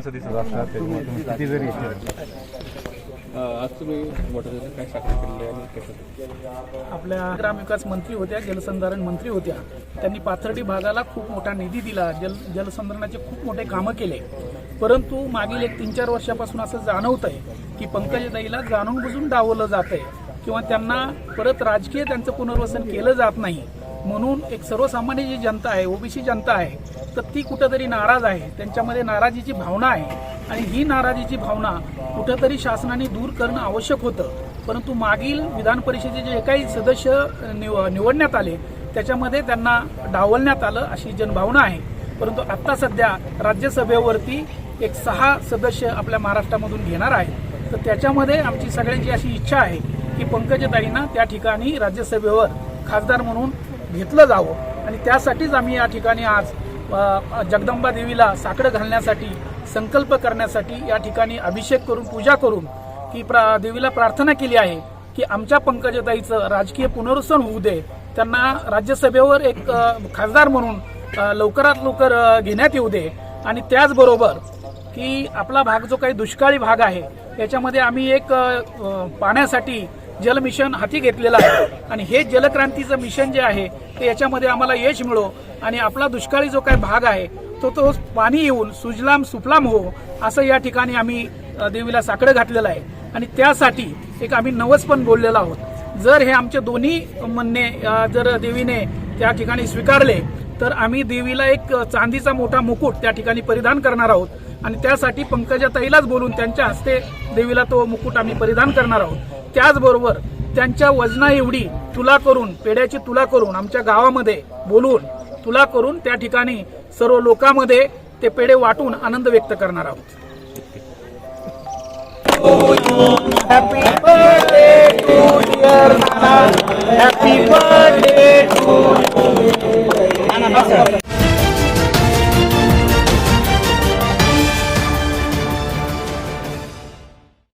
दिसत असतात त्याच्यामुळे किती जरी आज तुम्ही काय साखर केलेली आणि कसं आपल्या ग्रामविकास मंत्री होत्या जलसंधारण मंत्री होत्या. त्यांनी पाथर्डी भागाला खूप मोठा निधी दिला जल जलसंधारणाचे खूप मोठे कामं केले. परंतु मागील एक तीन चार वर्षापासून असं जाणवत आहे की पंकजताईला जाणून बुजून डावलं जात आहे किंवा त्यांना परत राजकीय त्यांचं पुनर्वसन केलं जात नाही. म्हणून एक सर्वसामान्य जी जनता आहे ओबीसी जनता आहे तर ती कुठंतरी नाराज आहे. त्यांच्यामध्ये नाराजीची भावना आहे. आणि ही नाराजीची भावना कुठंतरी शासनाने दूर करणं आवश्यक होतं. परंतु मागील विधान परिषदेचे जे काही सदस्य निव निवडण्यात आले त्याच्यामध्ये त्यांना डावलण्यात आलं अशी जनभावना आहे. परंतु आत्ता सध्या राज्यसभेवरती एक सहा सदस्य आपल्या महाराष्ट्रामधून घेणार आहेत. तर त्याच्यामध्ये आमची सगळ्यांची अशी इच्छा आहे की पंकजताईंना त्या ठिकाणी राज्यसभेवर खासदार म्हणून घेतलं जावं. आणि त्यासाठीच आम्ही या ठिकाणी आज जगदंबा देवीला साकडं घालण्यासाठी संकल्प करण्यासाठी या ठिकाणी अभिषेक करून पूजा करून की प्रा देवीला प्रार्थना केली आहे की आमच्या पंकजताईचं राजकीय पुनरुसन होऊ दे. त्यांना राज्यसभेवर एक खासदार म्हणून लवकरात लवकर घेण्यात येऊ दे. आणि त्याचबरोबर की आपला भाग जो काही दुष्काळी भाग आहे त्याच्यामध्ये आम्ही एक पाण्यासाठी जलमिशन हाती घेतलेलं आहे. आणि हे जलक्रांतीचं मिशन जे आहे ते याच्यामध्ये आम्हाला यश मिळो. आणि आपला दुष्काळी जो काही भाग आहे तो तो पाणी येऊन सुजलाम सुफलाम हो असं या ठिकाणी आम्ही देवीला साकडं घातलेलं आहे. आणि त्यासाठी एक आम्ही नवस पण बोललेलो आहोत. जर हे आमचे दोन्ही म्हणणे जर देवीने त्या ठिकाणी स्वीकारले तर आम्ही देवीला एक चांदीचा मोठा मुकुट त्या ठिकाणी परिधान करणार आहोत. आणि त्यासाठी पंकजाताईलाच बोलून त्यांच्या हस्ते देवीला तो मुकुट आम्ही परिधान करणार आहोत. त्याचबरोबर त्यांच्या वजना एवढी तुला करून पेड्याची तुला करून आमच्या गावामध्ये बोलून तुला करून त्या ठिकाणी सर्व लोकांमध्ये ते पेढे वाटून आनंद व्यक्त करणार आहोत. Happy birthday to